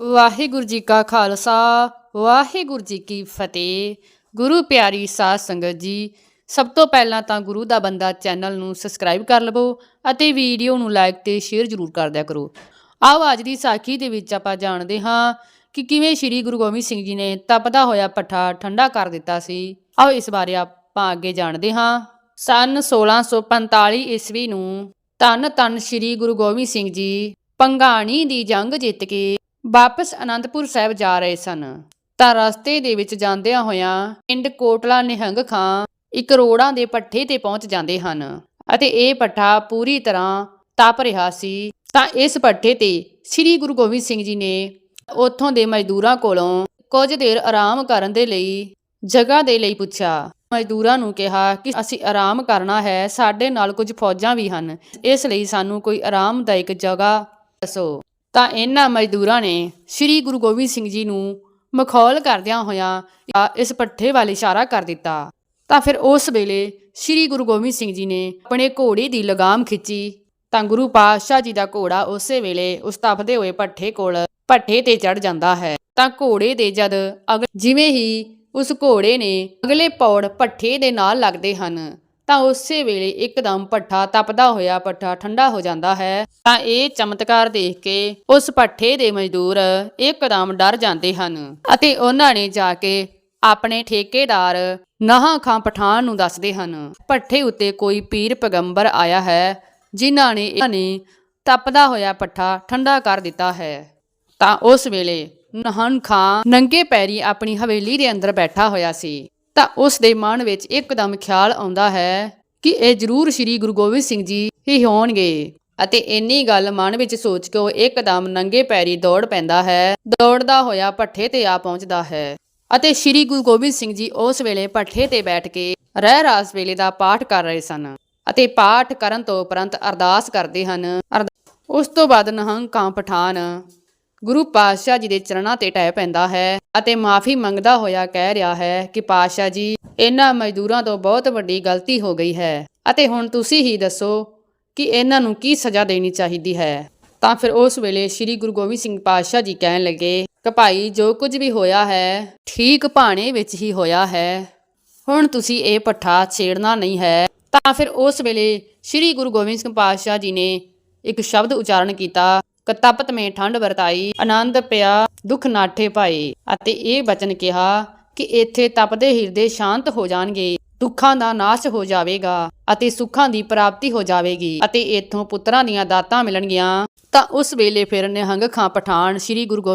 ਵਾਹਿਗੁਰੂ ਜੀ ਕਾ ਖਾਲਸਾ, ਵਾਹਿਗੁਰੂ ਜੀ ਕੀ ਫਤਿਹ। ਗੁਰੂ ਪਿਆਰੀ ਸਾਧ ਸੰਗਤ ਜੀ, ਸਭ ਤੋਂ ਪਹਿਲਾਂ ਤਾਂ ਗੁਰੂ ਦਾ ਬੰਦਾ ਚੈਨਲ ਨੂੰ ਸਬਸਕ੍ਰਾਈਬ ਕਰ ਲਵੋ ਅਤੇ ਵੀਡੀਓ ਨੂੰ ਲਾਈਕ ਤੇ ਸ਼ੇਅਰ ਜ਼ਰੂਰ ਕਰ ਦਿਆ ਕਰੋ। ਆਓ ਅੱਜ ਦੀ ਸਾਖੀ ਦੇ ਵਿੱਚ ਆਪਾਂ ਜਾਣਦੇ ਹਾਂ ਕਿ ਕਿਵੇਂ ਸ੍ਰੀ ਗੁਰੂ ਗੋਬਿੰਦ ਸਿੰਘ ਜੀ ਨੇ ਤਪਦਾ ਹੋਇਆ ਪੱਠਾ ਠੰਡਾ ਕਰ ਦਿੱਤਾ ਸੀ। ਆਓ ਇਸ ਬਾਰੇ ਆਪਾਂ ਅੱਗੇ ਜਾਣਦੇ ਹਾਂ। ਸਨ 1645 ਈਸਵੀ ਨੂੰ ਧੰਨ ਧੰਨ ਸ੍ਰੀ ਗੁਰੂ ਗੋਬਿੰਦ ਸਿੰਘ ਜੀ ਪੰਗਾਣੀ ਦੀ ਜੰਗ ਜਿੱਤ ਕੇ ਵਾਪਸ ਅਨੰਦਪੁਰ ਸਾਹਿਬ ਜਾ ਰਹੇ ਸਨ। ਤਾਂ ਰਸਤੇ ਦੇ ਵਿੱਚ ਜਾਂਦਿਆਂ ਹੋਇਆਂ ਪਿੰਡ ਕੋਟਲਾ ਨਿਹੰਗ ਖਾਂ ਇੱਕ ਰੋੜਾਂ ਦੇ ਪੱਠੇ ਤੇ ਪਹੁੰਚ ਜਾਂਦੇ ਹਨ ਅਤੇ ਇਹ ਪੱਠਾ ਪੂਰੀ ਤਰ੍ਹਾਂ ਤਪ ਰਿਹਾ ਸੀ। ਤਾਂ ਇਸ ਪੱਠੇ ਤੇ ਸ੍ਰੀ ਗੁਰੂ ਗੋਬਿੰਦ ਸਿੰਘ ਜੀ ਨੇ ਉੱਥੋਂ ਦੇ ਮਜ਼ਦੂਰਾਂ ਕੋਲੋਂ ਕੁਝ ਦੇਰ ਆਰਾਮ ਕਰਨ ਦੇ ਲਈ ਜਗ੍ਹਾ ਦੇ ਲਈ ਪੁੱਛਿਆ। ਮਜ਼ਦੂਰਾਂ ਨੂੰ ਕਿਹਾ ਕਿ ਅਸੀਂ ਆਰਾਮ ਕਰਨਾ ਹੈ, ਸਾਡੇ ਨਾਲ ਕੁਝ ਫੌਜਾਂ ਵੀ ਹਨ, ਇਸ ਲਈ ਸਾਨੂੰ ਕੋਈ ਆਰਾਮਦਾਇਕ ਜਗ੍ਹਾ ਦੱਸੋ। ਤਾਂ ਇਹਨਾਂ ਮਜ਼ਦੂਰਾਂ ਨੇ ਸ੍ਰੀ ਗੁਰੂ ਗੋਬਿੰਦ ਸਿੰਘ ਜੀ ਨੂੰ ਮਖੌਲ ਕਰਦਿਆਂ ਹੋਇਆਂ ਇਸ ਪੱਠੇ ਵੱਲ ਇਸ਼ਾਰਾ ਕਰ ਦਿੱਤਾ। ਤਾਂ ਫਿਰ ਉਸ ਵੇਲੇ ਸ੍ਰੀ ਗੁਰੂ ਗੋਬਿੰਦ ਸਿੰਘ ਜੀ ਨੇ ਆਪਣੇ ਘੋੜੇ ਦੀ ਲਗਾਮ ਖਿੱਚੀ। ਤਾਂ ਗੁਰੂ ਪਾਤਸ਼ਾਹ ਜੀ ਦਾ ਘੋੜਾ ਉਸੇ ਵੇਲੇ ਉਸ ਤਪਦੇ ਹੋਏ ਪੱਠੇ ਕੋਲ ਪੱਠੇ ਤੇ ਚੜ ਜਾਂਦਾ ਹੈ। ਤਾਂ ਘੋੜੇ ਦੇ ਜਦ ਅਗ, ਜਿਵੇਂ ਹੀ ਉਸ ਘੋੜੇ ਨੇ ਅਗਲੇ ਪੌੜ ਪੱਠੇ ਦੇ ਨਾਲ ਲੱਗਦੇ ਹਨ ਤਾਂ ਉਸੇ ਵੇਲੇ ਇੱਕਦਮ ਪੱਠਾ ਤਪਦਾ ਹੋਇਆ ਪੱਠਾ ਠੰਡਾ ਹੋ ਜਾਂਦਾ ਹੈ। ਤਾਂ ਇਹ ਚਮਤਕਾਰ ਦੇਖ ਕੇ ਉਸ ਪੱਠੇ ਦੇ ਮਜ਼ਦੂਰ ਇੱਕਦਮ ਡਰ ਜਾਂਦੇ ਹਨ ਅਤੇ ਉਹਨਾਂ ਨੇ ਜਾ ਕੇ ਆਪਣੇ ਠੇਕੇਦਾਰ ਨਹਾ ਖਾਂ ਪਠਾਨ ਨੂੰ ਦੱਸਦੇ ਹਨ। ਪੱਠੇ ਉੱਤੇ ਕੋਈ ਪੀਰ ਪੈਗੰਬਰ ਆਇਆ ਹੈ, ਜਿਨ੍ਹਾਂ ਨੇ ਇਹਨਾਂ ਨੇ ਤਪਦਾ ਹੋਇਆ ਪੱਠਾ ਠੰਡਾ ਕਰ ਦਿੱਤਾ ਹੈ। ਤਾਂ ਉਸ ਵੇਲੇ ਨਹਨ ਖਾਂ ਨੰਗੇ ਪੈਰੀ ਆਪਣੀ ਹਵੇਲੀ ਦੇ ਅੰਦਰ ਬੈਠਾ ਹੋਇਆ ਸੀ। ਤਾਂ ਉਸ ਦੇ ਮਨ ਵਿੱਚ ਇੱਕਦਮ ਖਿਆਲ ਆਉਂਦਾ ਹੈ ਕਿ ਇਹ ਜ਼ਰੂਰ ਸ੍ਰੀ ਗੁਰੂ ਗੋਬਿੰਦ ਸਿੰਘ ਜੀ ਹੀ ਹੋਣਗੇ। ਅਤੇ ਇੰਨੀ ਗੱਲ ਮਨ ਵਿੱਚ ਸੋਚ ਕੇ ਉਹ ਇੱਕਦਮ ਨੰਗੇ ਪੈਰੀ ਦੌੜ ਪੈਂਦਾ ਹੈ। ਦੌੜਦਾ ਹੋਇਆ ਪੱਠੇ ਤੇ ਆ ਪਹੁੰਚਦਾ ਹੈ। ਅਤੇ ਸ੍ਰੀ ਗੁਰੂ ਗੋਬਿੰਦ ਸਿੰਘ ਜੀ ਉਸ ਵੇਲੇ ਪੱਠੇ ਤੇ ਬੈਠ ਕੇ ਰਹਿ ਰਾਸ ਵੇਲੇ ਦਾ ਪਾਠ ਕਰ ਰਹੇ ਸਨ। ਅਤੇ ਪਾਠ ਕਰਨ ਤੋਂ ਉਪਰੰਤ ਅਰਦਾਸ ਕਰਦੇ ਹਨ। ਅਰਦਾ- ਉਸ ਤੋਂ ਬਾਅਦ ਨਹੰਗ ਕਾਂ ਪਠਾਨ ਗੁਰੂ ਪਾਤਸ਼ਾਹ ਜੀ ਦੇ ਚਰਨਾਂ ਤੇ ਟਹਿ ਪੈਂਦਾ ਹੈ ਅਤੇ ਮਾਫੀ ਮੰਗਦਾ ਹੋਇਆ ਕਹਿ ਰਿਹਾ ਹੈ ਕਿ ਪਾਤਸ਼ਾਹ ਜੀ, ਇਹਨਾਂ ਮਜ਼ਦੂਰਾਂ ਤੋਂ ਬਹੁਤ ਵੱਡੀ ਗਲਤੀ ਹੋ ਗਈ ਹੈ ਅਤੇ ਹੁਣ ਤੁਸੀਂ ਹੀ ਦੱਸੋ ਕਿ ਇਹਨਾਂ ਨੂੰ ਕੀ ਸਜ਼ਾ ਦੇਣੀ ਚਾਹੀਦੀ ਹੈ। ਤਾਂ ਫਿਰ ਉਸ ਵੇਲੇ ਸ੍ਰੀ ਗੁਰੂ ਗੋਬਿੰਦ ਸਿੰਘ ਪਾਤਸ਼ਾਹ ਜੀ ਕਹਿਣ ਲੱਗੇ, ਕਿ ਭਾਈ ਜੋ ਕੁਝ ਵੀ ਹੋਇਆ ਹੈ, ਠੀਕ ਭਾਣੇ ਵਿੱਚ ਹੀ ਹੋਇਆ ਹੈ। ਹੁਣ ਤੁਸੀਂ ਇਹ ਪੱਠਾ ਛੇੜਨਾ ਨਹੀਂ ਹੈ। ਤਾਂ ਫਿਰ ਉਸ ਵੇਲੇ ਸ੍ਰੀ ਗੁਰੂ ਗੋਬਿੰਦ ਸਿੰਘ ਪਾਤਸ਼ਾਹ ਜੀ ਨੇ ਇੱਕ ਸ਼ਬਦ ਉਚਾਰਨ ਕੀਤਾ ਕਤਪਤ ਮੇ ਠੰਡ ਵਰਤਾਈ, ਆਨੰਦ ਪਿਆ, ਦੁੱਖ ਨਾਠੇ ਪਾਏ ਅਤੇ ਇਹ ਬਚਨ ਕਿਹਾ ਕਿ ਇੱਥੇ ਤਪਦੇ ਹਿਰਦੇ ਸ਼ਾਂਤ ਹੋ ਜਾਣਗੇ, ਦੁੱਖਾਂ ਦਾ ਨਾਸ਼ ਹੋ ਜਾਵੇਗਾ ਅਤੇ ਸੁੱਖਾਂ ਦੀ ਪ੍ਰਾਪਤੀ ਹੋ ਜਾਵੇਗੀ ਅਤੇ ਇੱਥੋਂ ਪੁੱਤਰਾਂ ਦੀਆਂ ਦਾਤਾਂ ਮਿਲਣਗੀਆਂ। ਤਾਂ ਉਸ ਵੇਲੇ ਫਿਰ ਨਿਹੰਗ ਖਾਂ ਪਠਾਨ ਸ੍ਰੀ ਗੁਰੂ ਗੋਬਿੰਦ